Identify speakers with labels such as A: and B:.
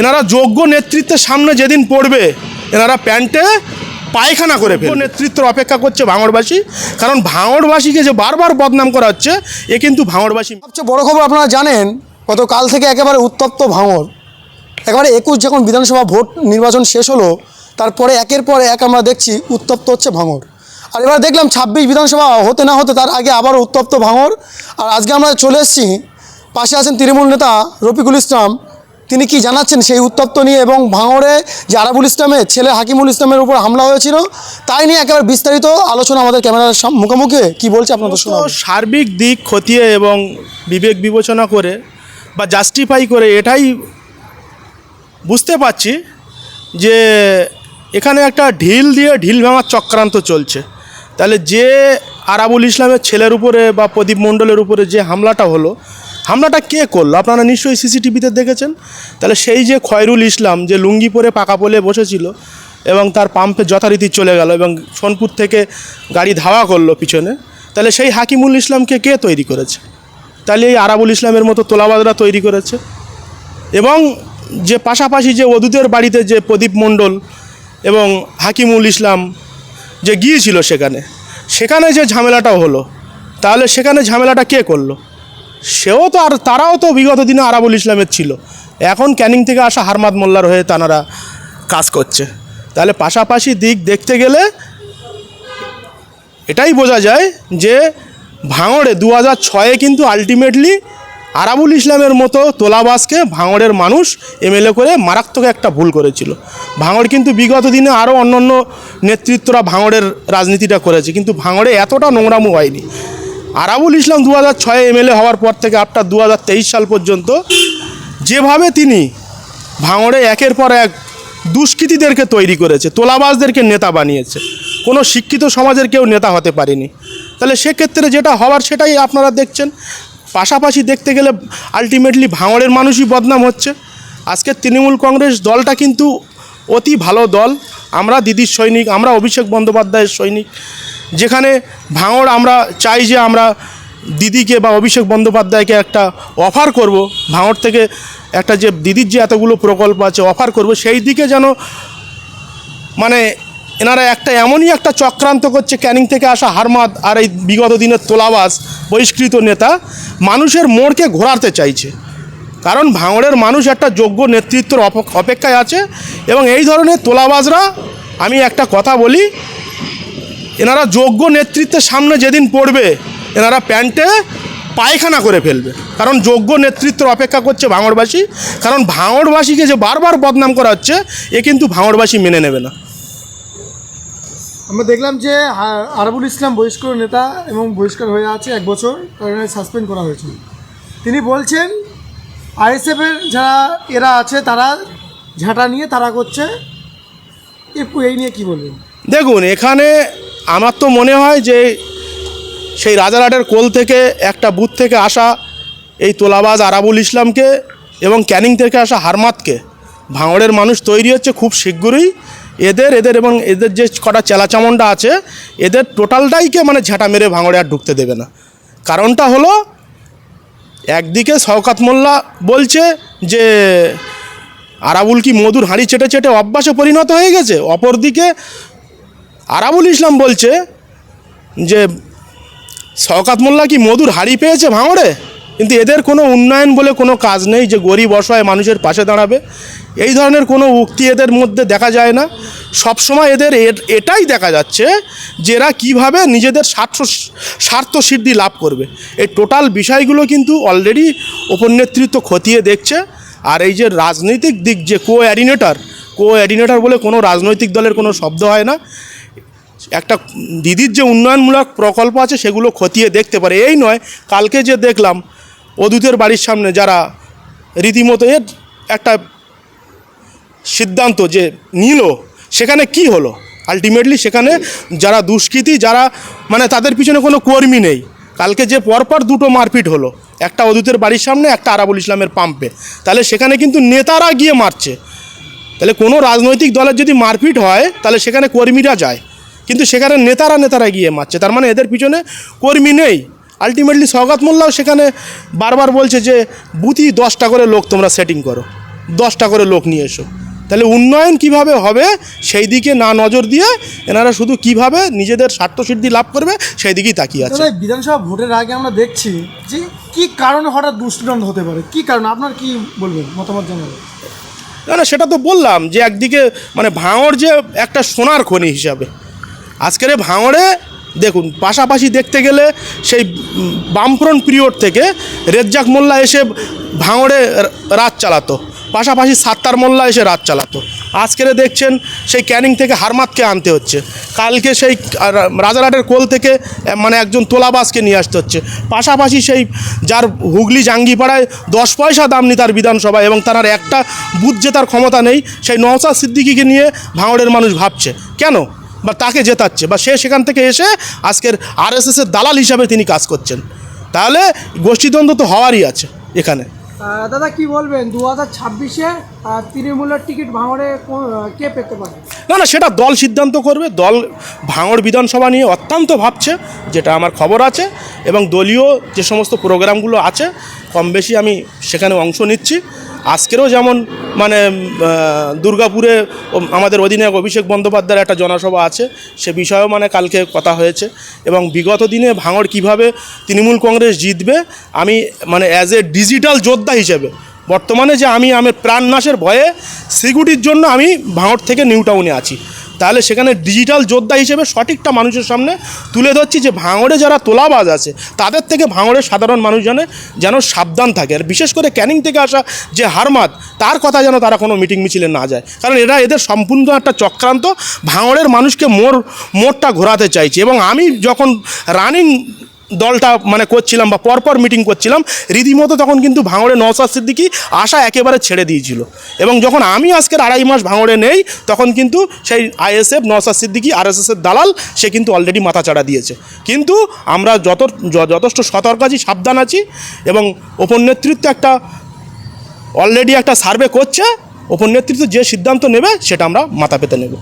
A: এনারা যোগ্য নেতৃত্বের সামনে যেদিন পড়বে এনারা প্যান্টে পায়খানা করে ফেলবে। নেতৃত্বের অপেক্ষা করছে ভাঙড়বাসী কারণ ভাঙড়বাসীকে যে বারবার বদনাম করা হচ্ছে এ কিন্তু ভাঙড়বাসী
B: সবচেয়ে বড় খবর আপনারা জানেন গত কাল থেকে একেবারে উত্তপ্ত ভাঙর একেবারে একুশ যখন বিধানসভা ভোট নির্বাচন শেষ হলো তারপরে একের পর এক আমরা দেখছি উত্তপ্ত হচ্ছে ভাঙড়। আর এবার দেখলাম ছাব্বিশ বিধানসভা হতে না হতে তার আগে আবার উত্তপ্ত ভাঙর আর আজকে আমরা চলে এসেছি পাশে আছেন তৃণমূল নেতা রফিকুল ইসলাম। তিনি কি জানাচ্ছেন সেই উত্তপ্ত নিয়ে এবং ভাঙড়ে যে আরাবুল ইসলামের ছেলে হাকিমুল ইসলামের উপর হামলা হয়েছিল তাই নিয়ে একেবারে বিস্তারিত আলোচনা আমাদের ক্যামেরার মুখোমুখি কি বলছে আপনাদের
A: তো সার্বিক দিক খতিয়ে এবং বিবেক বিবেচনা করে বা জাস্টিফাই করে এটাই বুঝতে পারছি যে এখানে একটা ঢিল দিয়ে ঢিল ভাঙার চক্রান্ত চলছে। তাহলে যে আরাবুল ইসলামের ছেলের উপরে বা প্রদীপ মণ্ডলের উপরে যে হামলাটা হলো হামলাটা কে করল? আপনারা নিশ্চয়ই সিসিটিভিতে দেখেছেন। তাহলে সেই যে খয়রুল ইসলাম যে লুঙ্গি পরে পাকা পোলে বসেছিল এবং তার পাম্পে যথারীতি চলে গেল এবং সোনপুর থেকে গাড়ি ধাওয়া করল পিছনে, তাহলে সেই হাকিমুল ইসলামকে কে তৈরি করেছে? তাহলে এই আরাবুল ইসলামের মতো তোলাবাদরা তৈরি করেছে। এবং যে পাশাপাশি যে অদূতের বাড়িতে যে প্রদীপ মণ্ডল এবং হাকিমুল ইসলাম যে গিয়েছিল সেখানে সেখানে যে ঝামেলাটা হলো, তাহলে সেখানে ঝামেলাটা কে করল? সেও তো আর তারাও তো বিগত দিনে আরাবুল ইসলামের ছিল। এখন ক্যানিং থেকে আসা হারমাদ মোল্লার হয়ে তানারা কাজ করছে। তাহলে পাশাপাশি দিক দেখতে গেলে এটাই বোঝা যায় যে ভাঙড়ে দু হাজার ছয়ে কিন্তু আলটিমেটলি আরাবুল ইসলামের মতো তোলাবাসকে ভাঙড়ের মানুষ এমএলএ করে মারাত্মক একটা ভুল করেছিল। ভাঙড় কিন্তু বিগত দিনে আরও অন্য অন্য নেতৃত্বরা ভাঙড়ের রাজনীতিটা করেছে, কিন্তু ভাঙড়ে এতটা নোংরামো হয়নি। আরাবুল ইসলাম দু হাজার ছয়ে এমএলএ হওয়ার পর থেকে আফটার দু হাজার তেইশ সাল পর্যন্ত যেভাবে তিনি ভাঙড়ে একের পর এক দুষ্কৃতীদেরকে তৈরি করেছে, তোলাবাজদেরকে নেতা বানিয়েছে, কোনো শিক্ষিত সমাজের কেউ নেতা হতে পারেনি। তাহলে সেক্ষেত্রে যেটা হওয়ার সেটাই আপনারা দেখছেন। পাশাপাশি দেখতে গেলে আলটিমেটলি ভাঙড়ের মানুষই বদনাম হচ্ছে। আজকে তৃণমূল কংগ্রেস দলটা কিন্তু অতি ভালো দল। আমরা দিদির সৈনিক, আমরা অভিষেক বন্দ্যোপাধ্যায়ের সৈনিক। যেখানে ভাঙড় আমরা চাই যে আমরা দিদিকে বা অভিষেক বন্দ্যোপাধ্যায়কে একটা অফার করব। ভাঙড় থেকে একটা যে দিদির যে এতগুলো প্রকল্প আছে অফার করব, সেই দিকে যেন মানে এনারা একটা এমনই একটা চক্রান্ত করছে, ক্যানিং থেকে আসা হারমাদ আর এই বিগত দিনের তোলাবাস বহিষ্কৃত নেতা মানুষের মোড়কে ঘোরাতে চাইছে। কারণ ভাঙড়ের মানুষ একটা যোগ্য নেতৃত্বর অপেক্ষায় আছে এবং এই ধরনের তোলাবাজরা, আমি একটা কথা বলি এনারা যোগ্য নেতৃত্বের সামনে যেদিন পড়বে এনারা প্যান্টে পায়খানা করে ফেলবে। কারণ যোগ্য নেতৃত্বের অপেক্ষা করছে ভাঙড়বাসী। কারণ ভাঙড়বাসীকে যে বারবার বদনাম করা হচ্ছে এ কিন্তু ভাঙড়বাসী মেনে নেবে না।
B: আমরা দেখলাম যে আরবুল ইসলাম বহিষ্কার নেতা এবং বহিষ্কার হয়ে আছে এক বছর কারণে সাসপেন্ড করা হয়েছিল তিনি বলছেন আইএসএফের যারা এরা আছে তারা ঝাঁটা নিয়ে তারা করছে। একটু এই নিয়ে কি বলবেন?
A: দেখুন এখানে আমার তো মনে হয় যে সেই রাজারহাটের কোল থেকে একটা বুথ থেকে আসা এই তোলাবাজ আরাবুল ইসলামকে এবং ক্যানিং থেকে আসা হারমাতকে ভাঙড়ের মানুষ তৈরি হচ্ছে খুব শীঘ্রই এদের এদের এবং এদের যে কটা চেলাচামনটা আছে, এদের টোটালটাইকে মানে ঝাঁটা মেরে ভাঙড়ে আর ঢুকতে দেবে না। কারণটা হলো, একদিকে শওকাত মোল্লা বলছে যে আরাবুল কি মধুর হাঁড়ি চেটে চেটে অভ্যাসে পরিণত হয়ে গেছে, অপরদিকে আরাবুল ইসলাম বলছে যে শওকাত মোল্লা কি মধুর হাড়ি পেয়েছে ভাঙড়ে? কিন্তু এদের কোনো উন্নয়ন বলে কোনো কাজ নেই যে গরিব অসহায় মানুষের পাশে দাঁড়াবে। এই ধরনের কোনো উক্তি এদের মধ্যে দেখা যায় না। সবসময় এদের এটাই দেখা যাচ্ছে যে এরা কীভাবে নিজেদের স্বার্থ স্বার্থ সিদ্ধি লাভ করবে। এই টোটাল বিষয়গুলো কিন্তু অলরেডি ওপর নেতৃত্ব খতিয়ে দেখছে। আর এই যে রাজনৈতিক দিক যে কো অ্যাডিনেটর কো অ্যাডিনেটর বলে কোনো রাজনৈতিক দলের কোনো শব্দ হয় না। একটা দিদির যে উন্নয়নমূলক প্রকল্প আছে সেগুলো খতিয়ে দেখতে পারে। এই নয়, কালকে যে দেখলাম, অদূতের বাড়ির সামনে যারা রীতিমতো এর একটা সিদ্ধান্ত যে নিল, সেখানে কি হলো? আলটিমেটলি সেখানে যারা দুষ্কৃতী, যারা মানে তাদের পিছনে কোনো কর্মী নেই। কালকে যে পরপর দুটো মারপিট হলো, একটা অদূতের বাড়ির সামনে, একটা আরাবুল ইসলামের পাম্পে। তাহলে সেখানে কিন্তু নেতারা গিয়ে মারছে। তাহলে কোনো রাজনৈতিক দলের যদি মারপিট হয়, তাহলে সেখানে কর্মীরা যায়। কিন্তু সেখানে নেতারা নেতারা গিয়ে মারছে। তার মানে এদের পিছনে কর্মী নেই। আলটিমেটলি সৌগাত মোল্লাও সেখানে বারবার বলছে যে বুথই দশটা করে লোক তোমরা সেটিং করো। দশটা করে লোক নিয়ে এসো। তাহলে উন্নয়ন কীভাবে হবে সেই দিকে না নজর দিয়ে এনারা শুধু কীভাবে নিজেদের স্বার্থসিদ্ধি লাভ করবে সেই দিকেই তাকিয়ে আছে।
B: বিধানসভা ভোটের আগে আমরা দেখছি যে কি কারণে হঠাৎ দুষ্টিদ্বন্দ্ব হতে পারে? কি কারণ? আপনার কি বলবেন মতামত জানাবেন?
A: না না সেটা তো বললাম যে একদিকে মানে ভাঙড় যে একটা সোনার খনি হিসাবে আজকের ভাঙড়ে দেখুন, পাশাপাশি দেখতে গেলে সেই বামফ্রন্ট পিরিয়ড থেকে রেজ্জাক মোল্লা এসে ভাঙড়ে রাত চালাতো, পাশাপাশি সাত্তার মোল্লা এসে রাত চালাতো। আজকের দেখছেন সেই ক্যানিং থেকে হারমাতকে আনতে হচ্ছে। কালকে সেই রাজারহাটের কোল থেকে মানে একজন তোলাবাসকে নিয়ে আসতে হচ্ছে। পাশাপাশি সেই যার হুগলি জাঙ্গিপাড়ায় দশ পয়সা দাম নি তার বিধানসভায় এবং তার একটা বুথ জেতার ক্ষমতা নেই, সেই নওসাদ সিদ্দিকিকে নিয়ে ভাঙড়ের মানুষ ভাবছে। কেন? বা তাকে জেতাচ্ছে বা সে সেখান থেকে এসে আজকের আরএসএসের দালাল হিসাবে তিনি কাজ করছেন। তাহলে গোষ্ঠীদ্বন্দ্ব তো হওয়ারই আছে এখানে।
C: দাদা কি বলবেন? দু হাজার ছাব্বিশে তৃণমূলের টিকিট ভাঙড়ে কে পেতে পারে?
A: না না সেটা দল সিদ্ধান্ত করবে। দল ভাঙড় বিধানসভা নিয়ে অত্যন্ত ভাবছে যেটা আমার খবর আছে এবং দলীয় যে সমস্ত প্রোগ্রামগুলো আছে কম বেশি আমি সেখানে অংশ নিচ্ছি। আজকেরও যেমন মানে দুর্গাপুরে আমাদের অধিনায়ক অভিষেক বন্দ্যোপাধ্যায়ের একটা জনসভা আছে, সে বিষয়েও মানে কালকে কথা হয়েছে। এবং বিগত দিনে ভাঙড় কীভাবে তৃণমূল কংগ্রেস জিতবে, আমি মানে অ্যাজ এ ডিজিটাল যোদ্ধা হিসেবে, বর্তমানে যে আমি আমার প্রাণনাশের ভয়ে সিকিউরিটির জন্য আমি ভাঙড় থেকে নিউ টাউনে আছি। তাহলে সেখানে ডিজিটাল যোদ্ধা হিসেবে সঠিকটা মানুষের সামনে তুলে ধরছি যে ভাঙড়ে যারা তোলাবাজ আছে, তাদের থেকে ভাঙড়ের সাধারণ মানুষজনে যেন সাবধান থাকে। আর বিশেষ করে ক্যানিং থেকে আসা যে হারমাত, তার কথা যেন তারা কোনো মিটিং মিছিলে না যায়। কারণ এরা এদের সম্পূর্ণ একটা চক্রান্ত ভাঙড়ের মানুষকে মোর, মোড়টা ঘোরাতে চাইছে। এবং আমি যখন রানিং দলটা মানে করছিলাম বা পরপর মিটিং করছিলাম, রীতিমতো তখন কিন্তু ভাঙড়ে নওসাদ সিদ্দিকি আশা একেবারে ছেড়ে দিয়েছিল। এবং যখন আমি আজকের আড়াই মাস ভাঙড়ে নেই, তখন কিন্তু সেই আইএসএফ নওসাদ সিদ্দিকি আরএসএসের দালাল, সে কিন্তু অলরেডি মাথা চাড়া দিয়েছে। কিন্তু আমরা যত যথেষ্ট সতর্ক আছি, সাবধান আছি এবং ওপর নেতৃত্ব একটা অলরেডি একটা সার্ভে করছে, ওপর নেতৃত্ব যে সিদ্ধান্ত নেবে, সেটা আমরা মাথা পেতে নেব।